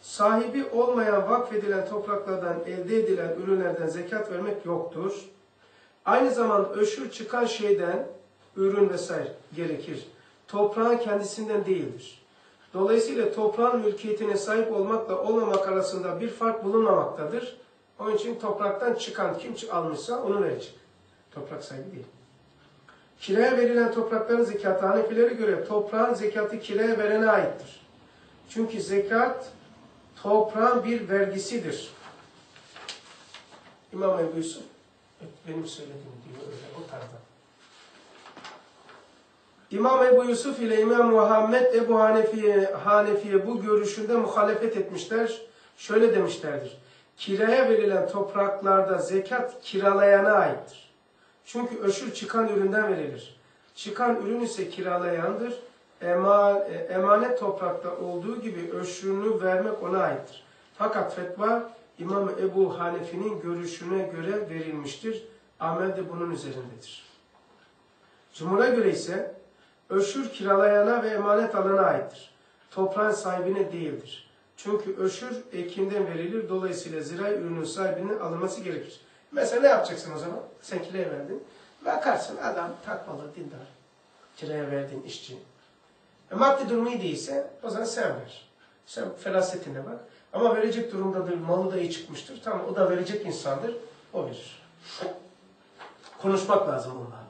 sahibi olmayan vakfedilen topraklardan elde edilen ürünlerden zekat vermek yoktur. Aynı zamanda öşür çıkan şeyden ürün vesaire gerekir. Toprağın kendisinden değildir. Dolayısıyla toprağın mülkiyetine sahip olmakla olmamak arasında bir fark bulunmamaktadır. Onun için topraktan çıkan kim almışsa onu verecek. Toprak sahibi değil. Kiraya verilen toprakların zekatı Hanefilere göre toprağın zekatı kiraya verene aittir. Çünkü zekat toprağın bir vergisidir. İmam Ebu Yusuf benim söylediğim diyor öyle o tarzda. İmam Ebu Yusuf ile İmam Muhammed Ebu Hanefi'ye Hanefi'ye bu görüşünde muhalefet etmişler. Şöyle demişlerdir. Kiraya verilen topraklarda zekat kiralayana aittir. Çünkü öşür çıkan üründen verilir. Çıkan ürün ise kiralayandır. Ema, emanet toprakta olduğu gibi öşrünü vermek ona aittir. Fakat fetva İmam Ebu Hanefi'nin görüşüne göre verilmiştir. Amel de bunun üzerindedir. Cumhur'a göre ise öşür kiralayana ve emanet alana aittir. Toprağın sahibine değildir. Çünkü öşür ekinden verilir. Dolayısıyla zira ürünün sahibinin alınması gerekir. Mesela ne yapacaksın o zaman? Sen kiraya verdin. Bakarsın adam takmalı, dindar. Kiraya verdiğin işçi. E, maddi durumu iyi değilse o zaman sen ver. Sen ferasetine bak. Ama verecek durumdadır, malı da iyi çıkmıştır. Tamam o da verecek insandır, o verir. Konuşmak lazım bunlarla.